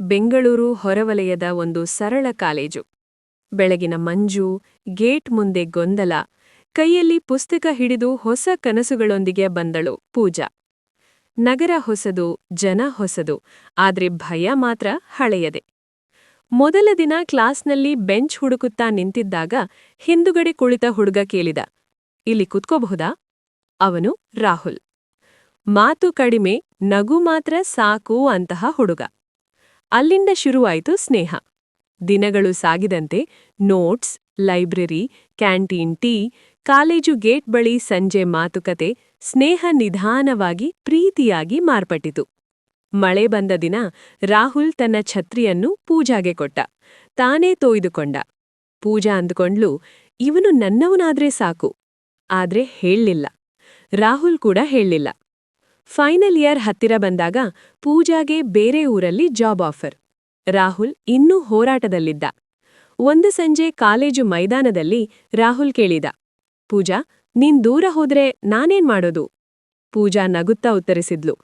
ಬೆಂಗಳೂರು ಹೊರವಲಯದ ಒಂದು ಸರಳ ಕಾಲೇಜು. ಬೆಳಗಿನ ಮಂಜು, ಗೇಟ್ ಮುಂದೆ ಗೊಂದಲ, ಕೈಯಲ್ಲಿ ಪುಸ್ತಕ ಹಿಡಿದು ಹೊಸ ಕನಸುಗಳೊಂದಿಗೆ ಬಂದಳು ಪೂಜಾ. ನಗರ ಹೊಸದು, ಜನ ಹೊಸದು, ಆದ್ರೆ ಭಯ ಮಾತ್ರ ಹಳೆಯದೆ. ಮೊದಲ ದಿನ ಕ್ಲಾಸ್ನಲ್ಲಿ ಬೆಂಚ್ ಹುಡುಕುತ್ತಾ ನಿಂತಿದ್ದಾಗ ಹಿಂದುಗಡೆ ಕುಳಿತ ಹುಡುಗ ಕೇಳಿದ, ಇಲ್ಲಿ ಕುತ್ಕೋಬಹುದಾ? ಅವನು ರಾಹುಲ್, ಮಾತು ಕಡಿಮೆ, ನಗು ಮಾತ್ರ ಸಾಕು ಅಂತಹ ಹುಡುಗ. ಅಲ್ಲಿಂದ ಶುರುವಾಯಿತು ಸ್ನೇಹ. ದಿನಗಳು ಸಾಗಿದಂತೆ notes, library, canteen, tea, college gate ಬಳಿ ಸಂಜೆ ಮಾತುಕತೆ ಸ್ನೇಹ ನಿಧಾನವಾಗಿ ಪ್ರೀತಿಯಾಗಿ ಮಾರ್ಪಟ್ಟಿತು. ಮಳೆ ಬಂದ ದಿನ ರಾಹುಲ್ ತನ್ನ ಛತ್ರಿಯನ್ನು ಪೂಜಾಗೆ ಕೊಟ್ಟ. ತಾನೇ ತೋಯ್ದುಕೊಂಡ. ಪೂಜಾ ಅಂದುಕೊಂಡ್ಲು, ಇವನು ನನ್ನವನಾದ್ರೆ ಸಾಕು. ಆದ್ರೆ ಹೇಳಲಿಲ್ಲ. ರಾಹುಲ್ ಕೂಡ ಹೇಳಲಿಲ್ಲ. ಫೈನಲ್ ಇಯರ್ ಹತ್ತಿರ ಬಂದಾಗ ಪೂಜಾಗೆ ಬೇರೆ ಊರಲ್ಲಿ ಜಾಬ್ ಆಫರ್. ರಾಹುಲ್ ಇನ್ನೂ ಹೋರಾಟದಲ್ಲಿದ್ದ. ಒಂದು ಸಂಜೆ ಕಾಲೇಜು ಮೈದಾನದಲ್ಲಿ ರಾಹುಲ್ ಕೇಳಿದ. ಪೂಜಾ, ನೀನ್ ದೂರ ಹೋದ್ರೆ ನಾನೇನ್ ಮಾಡೋದು? ಪೂಜಾ ನಗುತ್ತಾ ಉತ್ತರಿಸಿದ್ಲು.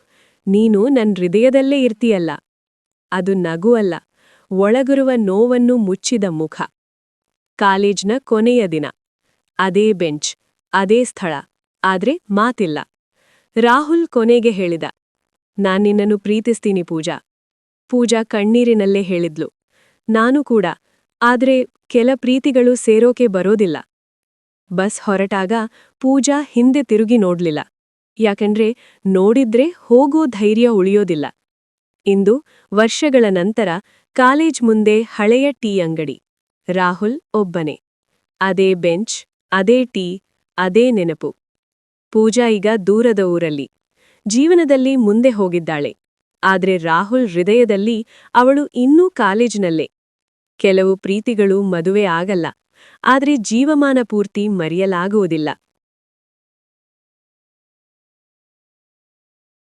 ನೀನು ನನ್ ಹೃದಯದಲ್ಲೇ ಇರ್ತೀಯಲ್ಲ. ಅದು ನಗು ಅಲ್ಲ, ಒಳಗಿರುವ ನೋವನ್ನು ಮುಚ್ಚಿದ ಮುಖ. ಕಾಲೇಜ್ನ ಕೊನೆಯ ದಿನ. ಅದೇ ಬೆಂಚ್, ಅದೇ ಸ್ಥಳ, ಆದ್ರೆ ಮಾತಿಲ್ಲ. ರಾಹುಲ್ ಕೊನೆಗೆ ಹೇಳಿದ ನಾನಿನ್ನನ್ನು ಪ್ರೀತಿಸ್ತೀನಿ ಪೂಜಾ. ಪೂಜಾ ಕಣ್ಣೀರಿನಲ್ಲೇ ಹೇಳಿದ್ಲು. ನಾನು ಕೂಡ, ಆದ್ರೆ ಕೆಲ ಪ್ರೀತಿಗಳು ಸೇರೋಕೆ ಬರೋದಿಲ್ಲ. ಬಸ್ ಹೊರಟಾಗ ಪೂಜಾ ಹಿಂದೆ ತಿರುಗಿ ನೋಡ್ಲಿಲ್ಲ. ಯಾಕಂದ್ರೆ ನೋಡಿದ್ರೆ ಹೋಗೋ ಧೈರ್ಯ ಉಳಿಯೋದಿಲ್ಲ. ಇಂದು ವರ್ಷಗಳ ನಂತರ ಕಾಲೇಜ್ ಮುಂದೆ ಹಳೆಯ ಟೀ ಅಂಗಡಿ. ರಾಹುಲ್ ಒಬ್ಬನೇ. ಅದೇ ಬೆಂಚ್, ಅದೇ ಟೀ, ಅದೇ ನೆನಪು. ಪೂಜಾ ಈಗ ದೂರದ ಊರಲ್ಲಿ. ಜೀವನದಲ್ಲಿ ಮುಂದೆ ಹೋಗಿದ್ದಾಳೆ. ಆದ್ರೆ ರಾಹುಲ್ ಹೃದಯದಲ್ಲಿ ಅವಳು ಇನ್ನೂ ಕಾಲೇಜಿನಲ್ಲೇ. ಕೆಲವು ಪ್ರೀತಿಗಳು ಮದುವೆ ಆಗಲ್ಲ. ಆದ್ರೆ ಜೀವಮಾನ ಪೂರ್ತಿ ಮರೆಯಲಾಗುವುದಿಲ್ಲ.